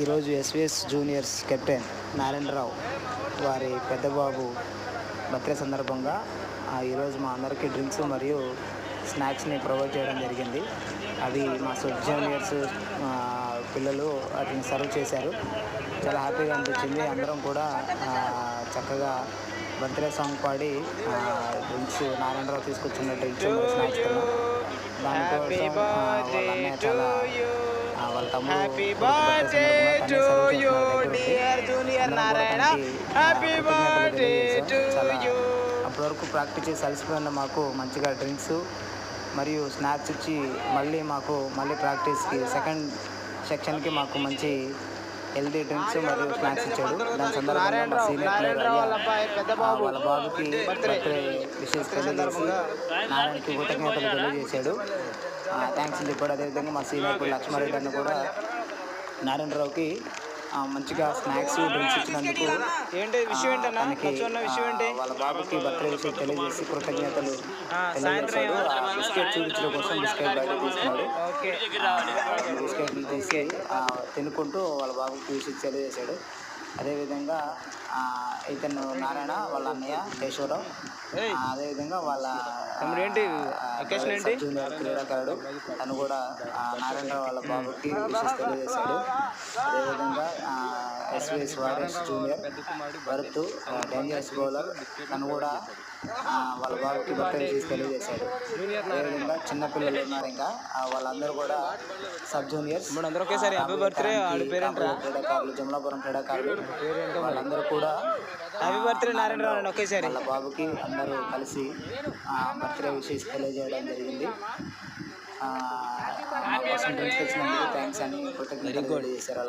ఈరోజు SVS juniors captain Narayana Rao వారి పెద్దబాబు birthday సందర్భంగా ఈరోజు మా అందరికీ డ్రింక్స్ మరియు స్నాక్స్ని ప్రొవైడ్ చేయడం జరిగింది. అవి మా సబ్ జూనియర్స్ పిల్లలు వాటిని సర్వ్ చేశారు. చాలా హ్యాపీగా అనిపించింది. అందరం కూడా చక్కగా బర్త్డే సాంగ్ పాడి డ్రింక్స్ నారాయణరావు తీసుకొచ్చిన డ్రింక్స్ స్నాక్స్ తిన్నాం. దానికోసం చాలా తమ్ముడు happy birthday to you. Dear junior Narayana happy birthday to you అప్పటివరకు ప్రాక్టీస్ చేసి అలసిపోయిన మాకు మంచిగా డ్రింక్స్ మరియు స్నాక్స్ ఇచ్చి మళ్ళీ మాకు మళ్ళీ ప్రాక్టీస్కి సెకండ్ సెక్షన్కి మాకు మంచి హెల్తీ డ్రింక్స్ మరియు స్నాక్స్ ఇచ్చాడు. దాని సందర్భంగా మా సీనియర్ ప్లేయర్ నారాయణరావు వాళ్ళ అబ్బాయి పెద్ద బాబు వాళ్ళ బాబుకి బర్త్డే విషెస్ తెలియజేసి నారాయణకి కృతజ్ఞతలు తెలియజేశాడు. థ్యాంక్స్ చెప్పాడు అదేవిధంగా మా సీనియర్ లక్ష్మారెడ్డి అన్న కూడా నారాయణరావుకి మంచిగా స్నాక్స్ డ్రింక్స్ ఇచ్చినందుకు ఏంటి విషయం ఏంటన్నా విషయం ఏంటి? వాళ్ళ బాబుకి బర్త్డే విషయం తెలియజేసి కృతజ్ఞతలు బిస్కెట్ చూపించడం కోసం బిస్కెట్ బయట తీసుకున్నాడు. ఓకే. బిస్కెట్లు తీసి తినుకుంటూ వాళ్ళ బాబుకి విషయం తెలియజేశాడు. అదేవిధంగా ఇతను నారాయణ వాళ్ళ అన్నయ్య కేశవరావు. అదేవిధంగా వాళ్ళ ఏంటి? జూనియర్ క్రీడాకారుడు. తను కూడా ఆ, నారాయణరావు వాళ్ళ బాబుకి తెలియజేశాడు అదేవిధంగా SVS warriors junior Bharat dangerous bowler తను కూడా వాళ్ళ బాబుకి బర్త్డే విషయం తెలియజేశాడు. అదేవిధంగా చిన్నపిల్లలు ఉన్నారు ఇంకా వాళ్ళందరూ కూడా సబ్ జూనియర్స్. క్రీడాకారులు జమలాపురం క్రీడాకారులు వాళ్ళందరూ కూడా హ్యాపీ బర్త్డే నారాయణరావు అని ఒకేసారి. వాళ్ళ బాబుకి అందరూ కలిసి బర్త్డే విషెస్ తెలియజేయడం జరిగింది. థ్యాంక్స్ అని కృతజ్ఞతలు తెలియజేశారు. వాళ్ళ